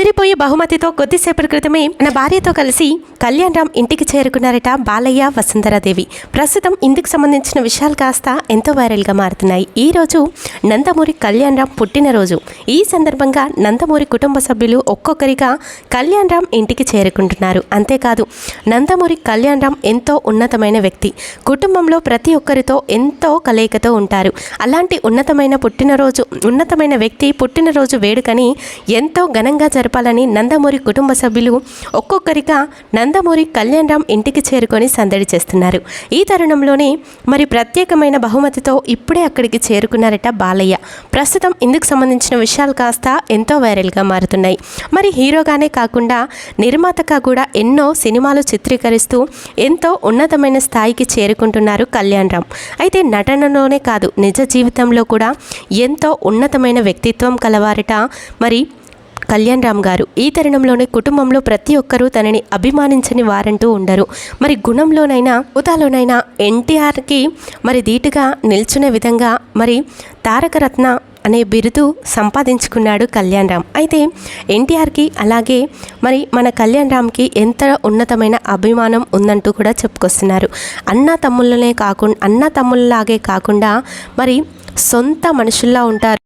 తిరిగిపోయే బహుమతితో కొద్దిసేపటి క్రితమే తన భార్యతో కలిసి కళ్యాణ్ రామ్ ఇంటికి చేరుకున్నారట బాలయ్య వసుంధరాదేవి. ప్రస్తుతం ఇందుకు సంబంధించిన విషయాలు కాస్త ఎంతో వైరల్గా మారుతున్నాయి. ఈ రోజు నందమూరి కళ్యాణ్ రామ్ పుట్టినరోజు. ఈ సందర్భంగా నందమూరి కుటుంబ సభ్యులు ఒక్కొక్కరిగా కళ్యాణ్ రామ్ ఇంటికి చేరుకుంటున్నారు. అంతేకాదు నందమూరి కళ్యాణ్ రామ్ ఎంతో ఉన్నతమైన వ్యక్తి. కుటుంబంలో ప్రతి ఒక్కరితో ఎంతో కలయికతో ఉంటారు. అలాంటి ఉన్నతమైన పుట్టినరోజు ఉన్నతమైన వ్యక్తి పుట్టినరోజు వేడుకని ఎంతో ఘనంగా జరపాలని నందమూరి కుటుంబ సభ్యులు ఒక్కొక్కరిగా నందమూరి కళ్యాణ్ రామ్ ఇంటికి చేరుకొని సందడి చేస్తున్నారు. ఈ తరుణంలోనే మరి ప్రత్యేకమైన బహుమతితో ఇప్పుడే అక్కడికి చేరుకున్నారట బాలయ్య. ప్రస్తుతం ఇందుకు సంబంధించిన విషయాలు కాస్త ఎంతో వైరల్గా మారుతున్నాయి. మరి హీరోగానే కాకుండా నిర్మాతగా కూడా ఎన్నో సినిమాలు చిత్రీకరిస్తూ ఎంతో ఉన్నతమైన స్థాయికి చేరుకుంటున్నారు కళ్యాణ్ రామ్ అయితే నటనలోనే కాదు నిజ జీవితంలో కూడా ఎంతో ఉన్నతమైన వ్యక్తిత్వం కలవారట మరి కళ్యాణ్ రామ్ గారు. ఈ తరుణంలోనే కుటుంబంలో ప్రతి ఒక్కరూ తనని అభిమానించని వారంటూ ఉండరు. మరి గుణంలోనైనా హోదాలోనైనా ఎన్టీఆర్కి మరి ధీటుగా నిల్చునే విధంగా మరి తారకరత్న అనే బిరుదు సంపాదించుకున్నాడు కళ్యాణ్ రామ్. అయితే ఎన్టీఆర్కి అలాగే మరి మన కళ్యాణ్ రామ్కి ఎంత ఉన్నతమైన అభిమానం ఉందంటూ కూడా చెప్పుకొస్తున్నారు. అన్న తమ్ముళ్ళనే కాకుండా అన్న తమ్ముళ్ళలాగే కాకుండా మరి సొంత మనుషుల్లా ఉంటారు.